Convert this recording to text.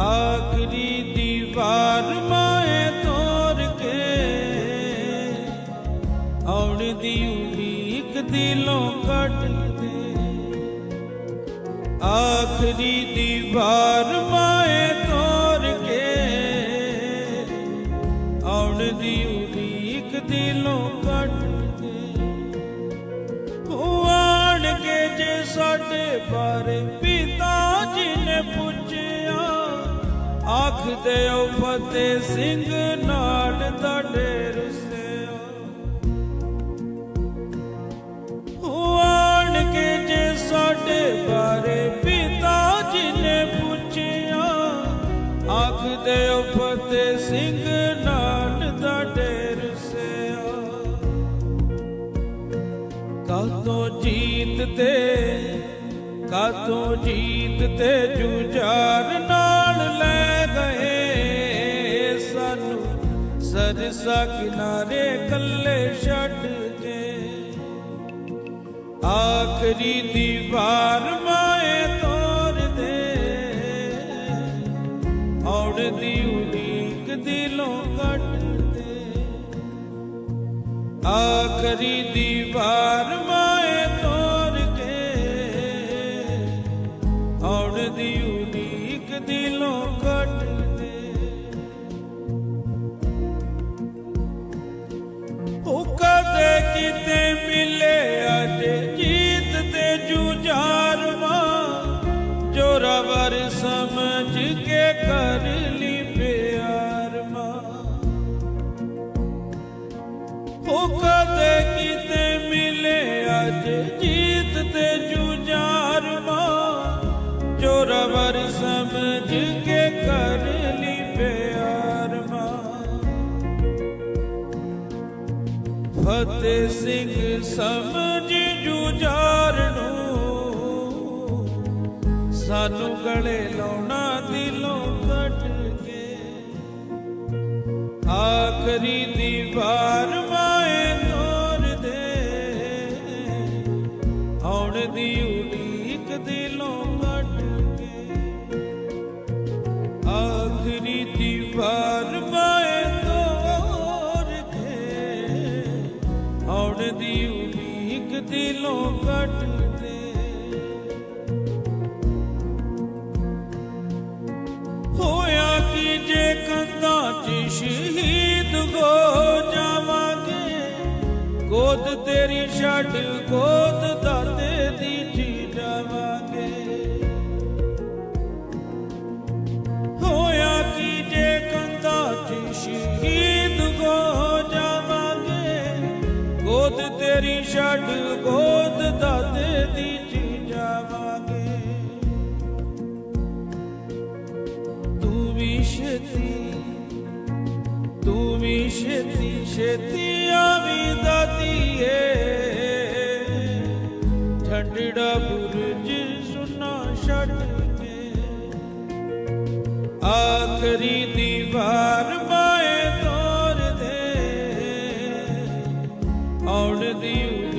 ਆਖਰੀ ਦੀਵਾਰ ਮੈਂ ਤੋੜ ਕੇ। ਆਉਣ ਦੀ ਉਡੀਕ ਦਿਲੋਂ ਕੱਟ ਆਖਰੀ ਦੀਵਾਰ ਮੈਂ ਤੋੜ ਕੇ। ਆਉਣ ਦੀ ਉਡੀਕ ਦਿਲੋਂ ਕੱਟ ਦੇ। ਆਣ ਕੇ ਜੇ ਸਾਡੇ ਪਰ ਪਿਤਾ ਆਖਦੇ ਉਹ ਫਤੇ ਸਿੰਘ ਨਾਲ ਦਾ ਡੇਰ ਉਹ ਆਣ ਕੇ ਜੇ ਸਾਡੇ ਬਾਰੇ ਪਿਤਾ ਜੀ ਨੇ ਪੁੱਛਿਆ ਆਖਦੇ ਉਹ ਫਤਿਹ ਸਿੰਘ ਨਾਨ ਦਾ ਡੇਰ ਸਿਆ ਕਾਤੋਂ ਜੀਤ ਤੇ, ਕਾਤੋਂ ਜੀਤ ਤੇ ਜੁਝਾਰ ਨਾਲ ਲੈ ਸਾਨੂੰ ਕਿਨਾਰੇ ਕੱਲੇ ਛੱਡ ਦੇ ਆਖਰੀ ਦੀਵਾਰ ਮਾਏ ਤੋਰ ਦੇ। ਔੜ ਦੀ ਉਡੀਕ ਦਿਲੋਂ ਕੱਟ ਦੇ। ਆਖਰੀ ਦੀਵਾਰ ਜੀਤ ਤੇ ਜੁਝਾਰ ਮਾਂ ਜੋਰਾਵਰ ਸਮਝ ਕੇ ਕਰ ਲਈ ਪਿਆਰ ਮਾਂ। ਫਤਿਹ ਸਿੰਘ ਸਮਝ ਜੁਝਾਰ ਨੂੰ, ਸਾਨੂੰ ਗਲੇ ਲਾਉਣਾ ਦਿਲੋਂ ਕੱਟ ਕੇ। ਆਖਰੀ ਦੀਵਾਰ ਆਉਣ ਦੀ ਉਡੀਕ ਦਿਲੋਂ ਕੱਟ ਕੇ ਆਖਰੀ ਦੀਵਾਰ ਮਾਏ ਤੋਰ ਦੇ ਆਉਣ ਦੀ ਉਡੀਕ ਦਿਲੋਂ ਕੱਟ ਦੇ ਹੋਇਆ ਕਿ ਜੇ ਕੰਧਾਂ 'ਚ ਸ਼ਹੀਦ ਹੋ ਗੋਦ ਤੇਰੀ ਛੱਡ ਗੋਦ ਦਾਤੇ ਦੀ ਜੀ ਜਾਵਾਂਗੇ ਹੋਇਆ ਕੀ ਜੇ ਕੰਧਾਂ 'ਚ ਸ਼ਹੀਦ ਗੋ ਜਾਵਾਂਗੇ? ਗੋਦ ਤੇਰੀ ਛੱਡ ਗੋਦ ਦਾਤੇ ਦੀ ਜੀ ਜਾਵਾਂਗੇ ਤੂੰ ਵੀ ਛੇਤੀ, ਤੂੰ ਵੀ ਛੇਤੀ ਛੇਤੀ ਆਵੀਂ ਏ ਠੰਡੜਾ ਆਖਰੀ ਦੀਵਾਰ ਮਾਏ ਤੋੜ ਦੇ। ਦੀ